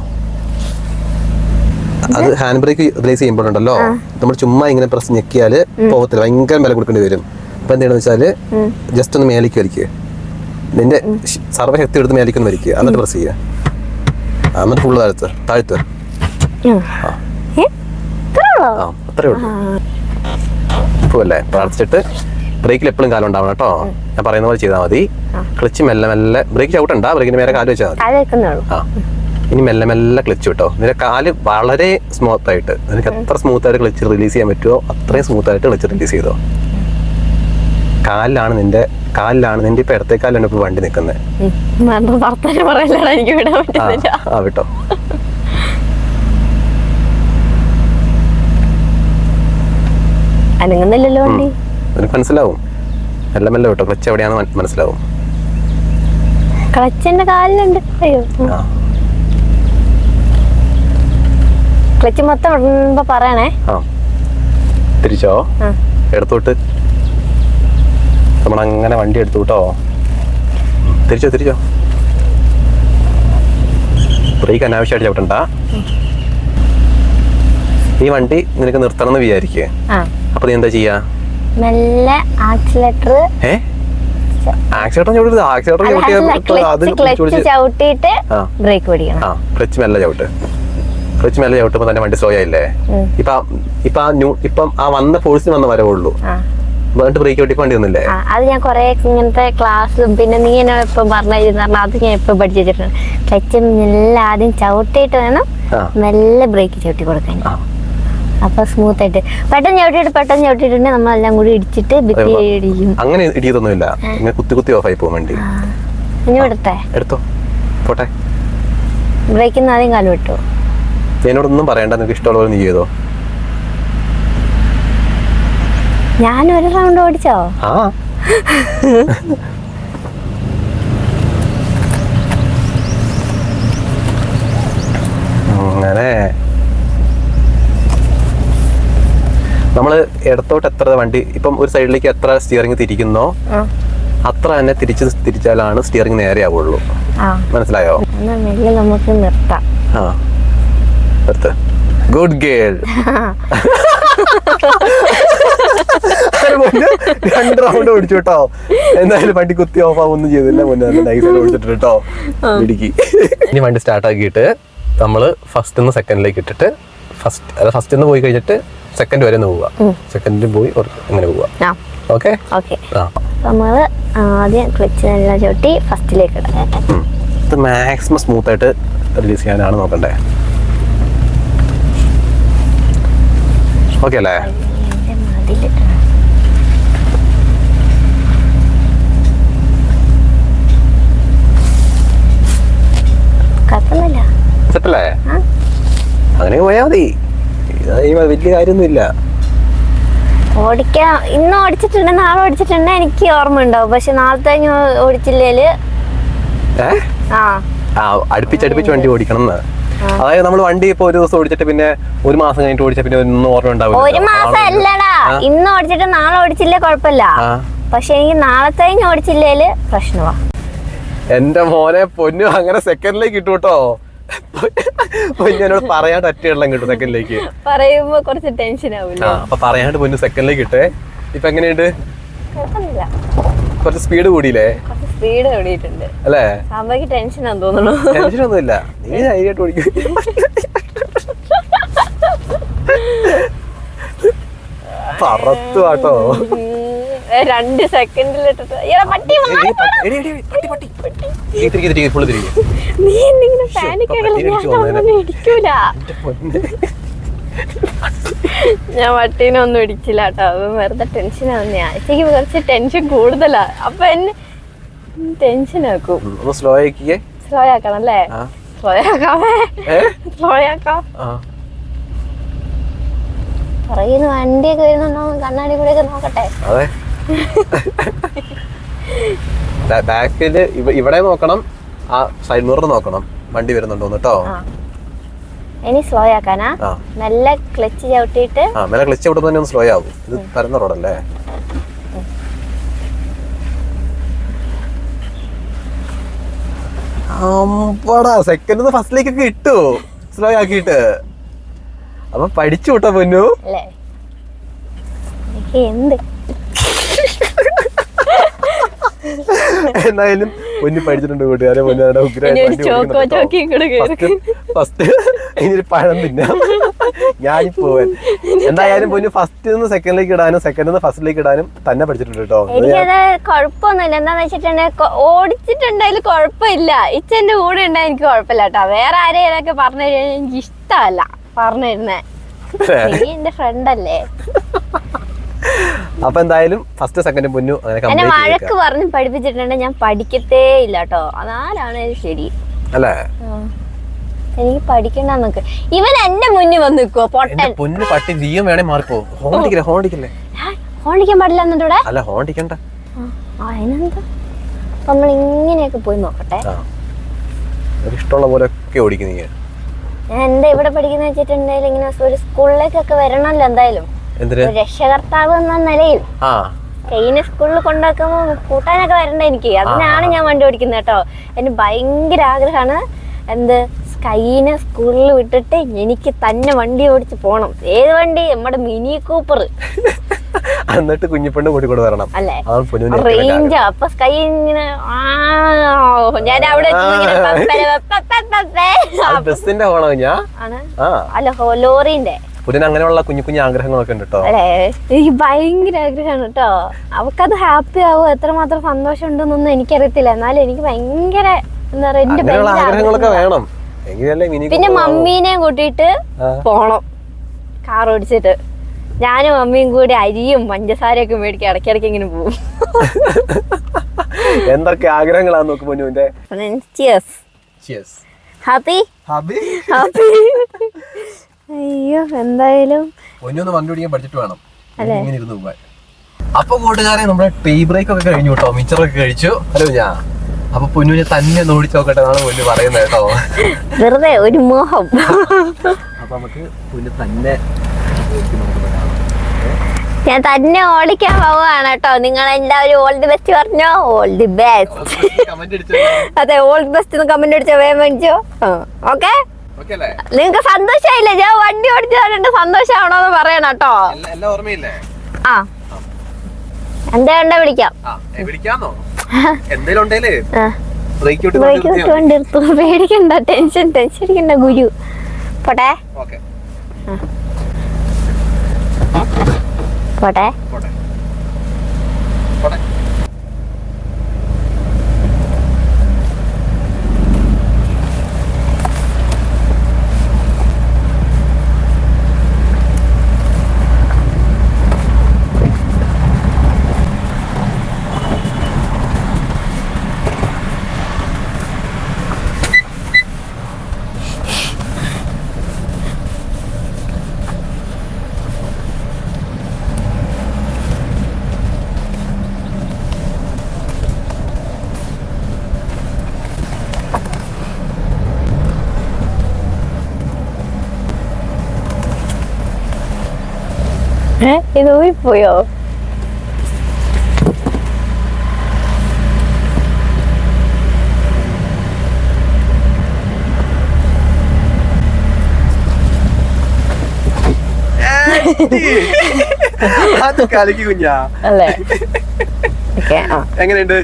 അത് ഹാൻഡ് ബ്രേക്ക് റിലീസ് ചെയ്യുമ്പോഴുണ്ടല്ലോ നമ്മൾ ചുമ്മാ ഇങ്ങനെ പ്രസ് ഞെക്കിയാൽ പോകത്തില്ല ഭയങ്കര വില കൊടുക്കേണ്ടി വരും. അപ്പൊ എന്താണെന്ന് വെച്ചാൽ ജസ്റ്റ് ഒന്ന് മേലേക്ക് വലിക്കുക നിന്റെ സർവശക്തി സർവശക്തി എടുത്ത് മേലേക്ക് ഒന്ന് വലിക്കുക എന്നിട്ട് പ്രസ് ചെയ്യുക. എന്നിട്ട് ഫുള്ള് താഴ്ത്ത് താഴ്ത്ത് ആ. അത്രേ ഉള്ളൂ. പോവല്ലേ പ്രാർത്ഥിച്ചിട്ട് ബ്രേക്കിൽ എപ്പോഴും കാലം ഉണ്ടാവണം കേട്ടോ. ഞാൻ പറയുന്ന പോലെ ചെയ്താൽ മതി. ക്ലച്ച് മെല്ലെ മെല്ലെ ബ്രേക്ക് ചവിട്ടണ്ട ബ്രേക്കിന് മേലെ കാൽ വെച്ചാൽ മതി. ആ. ഇനി മെല്ലെ മെല്ലെ ക്ലച്ച് കേട്ടോ നിന്റെ കാൽ വളരെ സ്മൂത്ത് ആയിട്ട് നിനക്ക് എത്ര സ്മൂത്ത് ആയിട്ട് ക്ലച്ച് റിലീസ് ചെയ്യാൻ പറ്റുമോ അത്രയും സ്മൂത്ത് ആയിട്ട് ക്ലച്ച് റിലീസ് ചെയ്തോ. കാലിലാണ് നിന്റെ കാലിലാണ് നിന്റെ ഇപ്പൊ ഇടത്തെ കാലിലാണ് ഇപ്പൊ വണ്ടി നിൽക്കുന്നത്. ആ വിട്ടോ. അനങ്ങുന്നില്ലല്ലോ വണ്ടി. മനസ്സിലാവും. മെല്ലെ മെല്ലെ വിട്ടോ ക്ലച്ച് എവിടെയാണ് മനസ്സിലാവും. ക്ലച്ച് എന്റെ കാലിലുണ്ട്. അയ്യോ. ക്ലച്ച് മൊത്തം ഇടുമ്പോ പറയണേ. തിരിച്ചോ. എടുത്തോട്ട്. നമ്മളങ്ങനെ വണ്ടി എടുത്തു കേട്ടോ തിരിച്ചോ തിരിച്ചോ. ബ്രേക്ക് അനാവശ്യമായിട്ട് ചവിട്ടണ്ട. ഈ വണ്ടി നിനക്ക് നിർത്തണം എന്ന് വിചാരിക്കുക അപ്പൊ നീ എന്താ ചെയ്യാ? നല്ല ആക്സിലേറ്റർ ഏ ആക്സിഡന്റ് ചവിട്ടരുത് ആക്സിഡന്റ് ചവിട്ടിയാൽ അത് ക്ലച്ച് ചവിട്ടിയിട്ട് ബ്രേക്ക് പിടിക്കണം. ആ ക്ലച്ച് മെല്ലെ ചവിട്ട്. ക്ലച്ച് മെല്ലെ ചവിട്ടുമ്പോ തന്നെ വണ്ടി സ്ലോ ആയില്ലേ. ഇപ്പൊ ആ- ഇപ്പൊ ന്യൂ ഇപ്പം ആ വന്ന ഫോഴ്സിന് വന്ന വരവുള്ളൂ. എന്നിട്ട് ബ്രേക്ക് ചവിട്ടി വണ്ടി അത് ഞാൻ കൊറേ ഇങ്ങനത്തെ ക്ലാസ് പിന്നെ നീ എന്നോട് ഇപ്പം പറഞ്ഞിരുന്ന അത് ഞാൻ ഇപ്പം പഠിച്ചു വെച്ചിട്ടുണ്ട് ക്ലച്ച് മെല്ലെ ആദ്യം ചവിട്ടിയിട്ട് വേണം മെല്ലെ ബ്രേക്ക് ചവിട്ടി കൊടുക്കാൻ. അപ്പൊ സ്മൂത്ത് ആയിട്ട്. പെട്ടെന്ന് ചവിട്ടിയിട്ട് പെട്ടെന്ന് ചവിട്ടിയിട്ടുണ്ടെങ്കിൽ നമ്മളെല്ലാം കൂടി ഇടിച്ചിട്ട് ഭിത്തി ഇടിക്കും. അങ്ങനെ ഇടിയതൊന്നുമില്ല. ഇങ്ങനെ കുത്തി കുത്തി ഓഫ് ആയി പോകാൻ വേണ്ടി. ഇനി എടുത്തോ? പോട്ടെ. ബ്രേക്കിൽ നിന്ന് ആദ്യം കാലം വിട്ടു. എന്നോടൊന്നും പറയണ്ട. നിനക്ക് ഇഷ്ടമുള്ള പോലെ നീ ചെയ്തോ. ഞാൻ ഒരു റൗണ്ട് ഓടിച്ചോ? ആ. അങ്ങനെ. നമ്മൾ ഇടത്തോട്ട് എത്ര വണ്ടി ഇപ്പം ഒരു സൈഡിലേക്ക് എത്ര സ്റ്റിയറിംഗ് തിരിക്കുന്നോ അത്ര തന്നെ തിരിച്ച് തിരിച്ചാലാണ് സ്റ്റിയറിംഗ് നേരെ ആവുള്ളൂ. മനസ്സിലായോ? നമുക്ക് നിർത്താം. ആ. എടുത്ത് ഗുഡ് ഗേൾ രണ്ട് റൗണ്ട് ഓടിച്ചു കേട്ടോ. എന്തായാലും വണ്ടി കുത്തി ഓഫ് ആവൊന്നും ചെയ്തില്ല. മുന്നേ നൈസായിട്ട് ഓടിച്ചിട്ട് കേട്ടോ. ഇടുക്കി ഇനി വണ്ടി സ്റ്റാർട്ട് ആക്കിയിട്ട് നമ്മൾ ഫസ്റ്റ് നിന്ന് സെക്കൻഡിലേക്ക് ഇട്ടിട്ട് ഫസ്റ്റ് ഫസ്റ്റ് നിന്ന് പോയി കഴിഞ്ഞിട്ട് സെക്കൻഡ് വരെ പോവുക. സെക്കൻഡിൽ പോയി അങ്ങനെ പോവുക. ഓക്കെ നമ്മൾ ആദ്യം ക്ലച്ച് നല്ല ചവിട്ടി ഫസ്റ്റിലേക്ക്. ഇത് മാക്സിമം സ്മൂത്ത് ആയിട്ട് റിലീസ് ചെയ്യാനാണ് നോക്കണ്ടേ? ഓക്കെ അല്ലേ? സെറ്റല്ലേ അങ്ങനെ പോയാ മതി. ഈ വലിയ കാര്യമൊന്നുമില്ല. ഓടിക്കാൻ ഇന്ന് ഓടിച്ചിട്ടുണ്ട് നാളെ ഓടിച്ചിട്ടുണ്ട്. എനിക്ക് ഓർമ്മ ഉണ്ടാവും. പക്ഷെ നാളത്തെ ഓടിച്ചില്ലേൽ? അടുപ്പിച്ചടുപ്പിച്ച് വണ്ടി ഓടിക്കണം അതായത് നമ്മൾ വണ്ടി ഇപ്പൊ ഒരു ദിവസം ഓടിച്ചിട്ട് പിന്നെ ഒരു മാസം കഴിഞ്ഞിട്ട് ഓടിച്ച പിന്നെ ഒന്നും ഓർമ്മ ഉണ്ടാവില്ല ഒരു മാസം അല്ലടാ. ഇന്ന് ഓടിച്ചിട്ട് നാളെ ഓടിച്ചില്ലേ കുഴപ്പമില്ല. പക്ഷെ എനിക്ക് നാളത്തെ ഓടിച്ചില്ലേൽ പ്രശ്നമാ എന്റെ മോനെ പൊന്നു അങ്ങനെ സെക്കൻഡിലേക്ക് ഇട്ടു കേട്ടോ. പൊന്നു എന്നോട് പറയാണ്ട് ഒറ്റയെല്ലാം കിട്ടും സെക്കൻഡിലേക്ക് പറയുമ്പോ കുറച്ച് ടെൻഷൻ ആവില്ല അപ്പൊ പറയാണ്ട് പൊന്നു സെക്കൻഡിലേക്ക് ഇട്ടേ. ഇപ്പൊ എങ്ങനെയുണ്ട്? കുറച്ച് സ്പീഡ് കൂടിയില്ലേ? സ്പീഡ് കൂടിയിട്ടുണ്ട്. അല്ലേ? തോന്നുന്നു. നീ ധൈര്യമായിട്ട് ഓടിക്കും. പറത്തു കേട്ടോ രണ്ട് തിരികെ നീ എന്തെങ്കിലും പാനിക് ഇടിച്ചു ഞാൻ. ഇടിക്കൂല പട്ടീനെ ഒന്നും ഇടിച്ചില്ല കേട്ടോ. അത് വെറുതെ ടെൻഷൻ ആവുന്ന ആഴ്ചക്ക് കുറച്ച് ടെൻഷൻ കൂടുതലാ. അപ്പൊ എന്നെ ടെൻഷൻ ആക്കും. ഉം, ഒന്ന് സ്ലോ സ്ലോ ആക്കണം അല്ലേ? സ്ലോ ആക്കാമേ. സ്ലോ ആക്കാം. പറയുന്നു വണ്ടിയൊക്കെ വരുന്നുണ്ടോ? കണ്ണാടി കൂടെ ഒക്കെ നോക്കട്ടെ ബാക്കിൽ ഇവിടെ നോക്കണം. ആ സൈഡ് മിറർ നോക്കണം. വണ്ടി വരുന്നുണ്ടോ കേട്ടോ ഇനി സ്ലോ ആക്കാനാ? നല്ല ക്ലച്ച് ചവിട്ടിയിട്ട് ആ നല്ല ക്ലച്ച് ചവിട്ടുമ്പോൾ തന്നെ ഒന്ന് സ്ലോ ആവും. ഇത് പരന്ന റോഡല്ലേ അമ്പടാ സെക്കൻഡ് ഫസ്റ്റിലേക്ക് ഇട്ടു. സ്ലോ ആക്കിയിട്ട്. അപ്പൊ പഠിച്ചു വിട്ടോ പൊന്നു. എന്ത്? എന്തായാലും പൊന്നി പഠിച്ചിട്ടുണ്ട് കൂട്ടുകാരെ പൊന്നു. ഫസ്റ്റ് ഇനി പഴം തിന്നാം. ഞാനിപ്പോവൻ എന്തായാലും പൊന്നു ഫസ്റ്റ് നിന്ന് സെക്കൻഡിലേക്ക് ഇടാനും സെക്കൻഡിൽ നിന്ന് ഫസ്റ്റിലേക്ക് ഇടാനും തന്നെ പഠിച്ചിട്ടുണ്ട് കേട്ടോ കുഴപ്പമൊന്നുമില്ല. എന്താന്ന് വെച്ചിട്ടുണ്ടെങ്കിൽ ഓടിച്ചിട്ടുണ്ടെങ്കിൽ കുഴപ്പമില്ല. ഇച്ചെന്റെ കൂടെ ഉണ്ടായി എനിക്ക് കുഴപ്പമില്ല കേട്ടോ വേറെ ആരെയൊക്കെ പറഞ്ഞു കഴിഞ്ഞാൽ എനിക്ക് ഇഷ്ടമല്ല. പറഞ്ഞു തരുന്നേ എന്റെ ഫ്രണ്ട് അല്ലേ? അപ്പൊ എന്തായാലും ഫസ്റ്റ് സെക്കൻഡ് മുന്നു അങ്ങനെ വഴക്ക് പറഞ്ഞ് പഠിപ്പിച്ചിട്ടുണ്ടെങ്കിൽ ഞാൻ പഠിക്കത്തേ ഇല്ല കേട്ടോ അതാലാണ് ശരി? അല്ലേ. എനിക്ക് പഠിക്കണ്ടെന്നൊക്കെ. ഇവൻ എന്റെ മുന്നിൽ വന്ന് നിൽക്കുവോ പൊട്ടൻ. പൊന്നു പട്ടി നീയും വേണേ മാറിപ്പോ ഹോൺ അടിക്കില്ലേ ഓടിക്കാൻ പാടില്ല എന്നിട്ടൂടെ അല്ല ഹോണ്ടിക്കണ്ട അതിനെന്താ? നമ്മൾ ഇങ്ങനെയൊക്കെ പോയി നോക്കട്ടെ. ഇഷ്ടമുള്ള പോലെ ഒക്കെ ഓടിക്കും ഞാൻ എന്താ ഇവിടെ പഠിക്കുന്ന വെച്ചിട്ടുണ്ടെങ്കിൽ ഇങ്ങനെ ഒരു സ്കൂളിലേക്കൊക്കെ വരണമല്ലോ എന്തായാലും. രക്ഷകർത്താവ് എന്ന നിലയിൽ കെയിനെ സ്കൂളിൽ കൊണ്ടാക്കുമ്പോൾ കൂട്ടാനൊക്കെ വരണ്ട എനിക്ക്. അതിനാണ് ഞാൻ വണ്ടി ഓടിക്കുന്നത് കേട്ടോ. എനിക്ക് ഭയങ്കര ആഗ്രഹമാണ്. എന്ത്? സ്കൈനെ സ്കൂളിൽ വിട്ടിട്ട് എനിക്ക് തന്നെ വണ്ടി ഓടിച്ച് പോണം. ഏത് വണ്ടി? നമ്മുടെ മിനി കൂപ്പർ. എന്നിട്ട് കുഞ്ഞിപ്പെണ്ണ് കൂട്ടിക്കൊണ്ട് വരണം. പൊന്നുവിന്റെ ഏറ്റവും വലിയ റേഞ്ച് അപ്പൊ സ്കൈ ഇങ്ങനെ ആ ഞാൻ അവിടെ. ബസ്സിന്റെ ഹോണോ ഞാൻ അല്ല ലോറിന്റെ. പുതിന അങ്ങനെയുള്ള കുഞ്ഞു കുഞ്ഞു ആഗ്രഹങ്ങളൊക്കെ ഉണ്ട് കേട്ടോ അല്ലേ? എനിക്ക് ഭയങ്കര ആഗ്രഹമാണ് കേട്ടോ അവക്കത് ഹാപ്പി ആവും എത്രമാത്രം സന്തോഷം ഉണ്ടെന്നൊന്നും എനിക്കറിയത്തില്ല. എന്നാലും എനിക്ക് ഭയങ്കര എന്താ പറയാ എന്റെ അങ്ങനെയുള്ള ആഗ്രഹങ്ങളൊക്കെ വേണം. എങ്കിലല്ലേ മിനി പിന്നെ മമ്മീനെ കൂട്ടിയിട്ട് പോണം. കാർ ഓടിച്ചിട്ട്. ഞാനും അമ്മയും കൂടി അരിയും പഞ്ചസാരയൊക്കെ മേടിക്കും ഇടയ്ക്കിടയ്ക്ക് ഇങ്ങനെ പോകും എന്തൊക്കെ ആഗ്രഹങ്ങളാണ് നോക്ക് പൊന്നുവിന്റെ ചിയേഴ്സ് ഹാപ്പി ഹാപ്പി ഹാപ്പി അയ്യോ എന്തായാലും. ഒന്നൊന്ന് വണ്ടി ഓടിക്കാൻ പഠിച്ചിട്ട് വേണം. ഇങ്ങനെ ഇരുന്ന് പോവാൻ അപ്പൊ കൂട്ടുകാരെ നമ്മുടെ ടീ ബ്രേക്ക് ഒക്കെ കഴിഞ്ഞു കേട്ടോ. മിച്ചറൊക്കെ കഴിച്ചു. ഹലോ ഞാൻ അപ്പൊ പൊന്നുവിനെ തന്നെ ഒന്ന് ഓടിച്ചു നോക്കട്ടെ എന്നാണ് പൊന്നു പറയുന്നത് കേട്ടോ. വെറുതെ ഒരു മോഹം. അപ്പൊ നമുക്ക് പൊന്നു തന്നെ ഞാൻ തന്നെ ഓടിക്കാൻ പോവാണ് കേട്ടോ. നിങ്ങൾ എല്ലാവരും ഓൾഡ് ദി ബെസ്റ്റ് പറഞ്ഞോ ഓൾഡ് ദി ബെസ്റ്റ് അതെ ഓൾഡ് ദി ബെസ്റ്റ് കമന്റ് അടിച്ചോ? വേഗം മേടിച്ചോ? ഓക്കെ ഓക്കെ സന്തോഷായില്ലേ ഞാൻ വണ്ടി ഓടിച്ചു തന്നിട്ട് സന്തോഷമാണോന്ന് പറയണം കേട്ടോ. എല്ലാ- എല്ലാം ഓർമ്മയില്ലേ? ആ. എന്താ വേണ്ട വിളിക്കാം. വിളിക്കാന്നോ? എന്തേലും ഉണ്ടേലേ പേടിക്കണ്ട ടെൻഷൻ ടെൻഷൻ അടിക്കണ്ട ഗുരു. പോട്ടെ? പോട്ടെ? ഏ? ഇത് ഊരിപ്പോയോ അത് കലക്കി കുഞ്ഞാ. അല്ലേ? എങ്ങനെയുണ്ട്?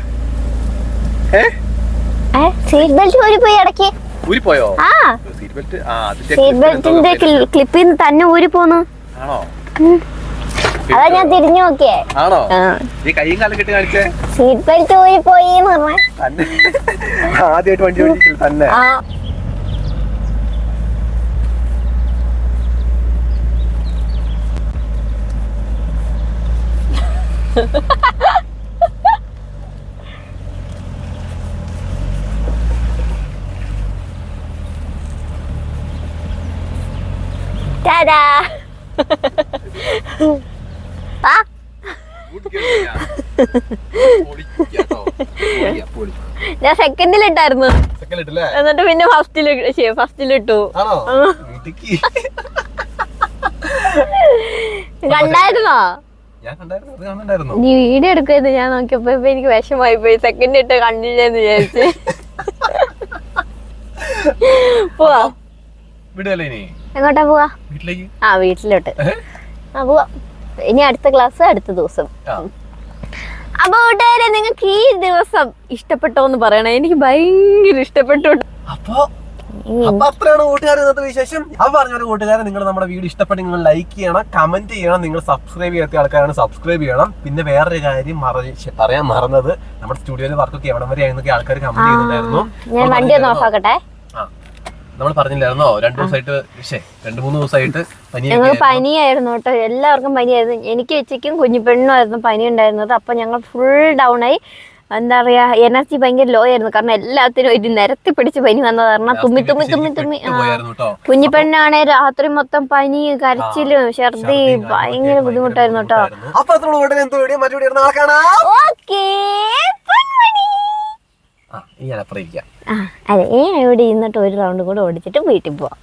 സീറ്റ് ബെൽറ്റ് ഊരിപ്പോയി ഇടയ്ക്ക്. ഊരിപ്പോയോ? ആ. സീറ്റ് ബെൽറ്റ് ക്ലിപ്പിൽ നിന്ന് തന്നെ ഊരിപ്പോന്നു. ആണോ? അതാ ഞാൻ തിരിഞ്ഞു നോക്കിയേ. ആണോ? ഈ കൈയും കാലം കെട്ടി കാണിച്ചേ? സീറ്റ് ബെൽറ്റ് പോയി എന്ന് പറഞ്ഞ. തന്നെ. ആദ്യമായിട്ട് വണ്ടി ഓടിച്ചില്ല തന്നെ. Ta-da! ഞാൻ സെക്കൻഡിൽ ഇട്ടായിരുന്നു എന്നിട്ട് പിന്നെ ഫസ്റ്റിൽ ഫസ്റ്റിൽ ഇട്ടു. കണ്ടായിരുന്നോ? നീ വീഡിയോ എടുക്കുന്നു ഞാൻ നോക്കിയപ്പോ എനിക്ക് വിഷമായി പോയി സെക്കൻഡ് ഇട്ട് കണ്ടില്ലെന്ന് വിചാരിച്ച്. പോവാ. എങ്ങോട്ടാ പോവാ? ആ വീട്ടിലോട്ട്? ആ പോവാ. ഇനി അടുത്ത ക്ലാസ് അടുത്ത ദിവസം. അപ്പൊ കൂട്ടുകാരെ നിങ്ങൾക്ക് ഈ ദിവസം ഇഷ്ടപ്പെട്ടോ എന്ന് പറയണേ. എനിക്ക് ഭയങ്കര ഇഷ്ടപ്പെട്ടു അപ്പൊ അപ്പൊ അത്രയാണ് കൂട്ടുകാരൻ ഇന്നത്തെ വിശേഷം. അപ്പൊ പറഞ്ഞൊരു കൂട്ടുകാരെ നിങ്ങൾ നമ്മുടെ വീഡിയോ ഇഷ്ടപ്പെട്ട് നിങ്ങൾ ലൈക്ക് ചെയ്യണം കമന്റ് ചെയ്യണം നിങ്ങൾ സബ്സ്ക്രൈബ് ചെയ്യാത്ത ആൾക്കാരാണ് സബ്സ്ക്രൈബ് ചെയ്യണം. പിന്നെ വേറൊരു കാര്യം പറയാൻ മറന്നത് നമ്മുടെ സ്റ്റുഡിയോയിൽ വർക്കൊക്കെ എവിടം വരെ ആയിരുന്നൊക്കെ ആൾക്കാർ കമന്റ് ചെയ്യുന്നുണ്ടായിരുന്നു. ഞാൻ വണ്ടി ഒന്ന് ഓഫ് ഓഫാക്കട്ടെ ആ. നമ്മൾ പറഞ്ഞില്ലായിരുന്നോ? രണ്ടു ദിവസമായിട്ട് പക്ഷേ രണ്ടു മൂന്ന് ദിവസമായിട്ട് പനി ഞങ്ങൾക്ക് പനിയായിരുന്നു കേട്ടോ. എല്ലാവർക്കും പനിയായിരുന്നു. എനിക്ക് ഉച്ചയ്ക്കും കുഞ്ഞിപ്പെണ്ണുമായിരുന്നു പനി ഉണ്ടായിരുന്നത്. അപ്പൊ ഞങ്ങൾ ഫുൾ ഡൗൺ ആയി. എന്താ പറയാ എനർജി ഭയങ്കര ലോ ആയിരുന്നു. കാരണം എല്ലാത്തിനും ഒരു നിരത്തി പിടിച്ച് പനി വന്നത്. കാരണം തുമ്മി തുമ്മി തുമ്മി തുമ്മി. കുഞ്ഞിപ്പെണ്ണാണെ രാത്രി മൊത്തം പനി കരച്ചിലും ഛർദി ഭയങ്കര ബുദ്ധിമുട്ടായിരുന്നു കേട്ടോ. ഓക്കേ ഇനി അപ്പുറം ഇരിക്കാം. ആ അതെ ഇവിടെ ഇരുന്നിട്ട് ഒരു റൗണ്ട് കൂടെ ഓടിച്ചിട്ട് വീട്ടിൽ പോവാം.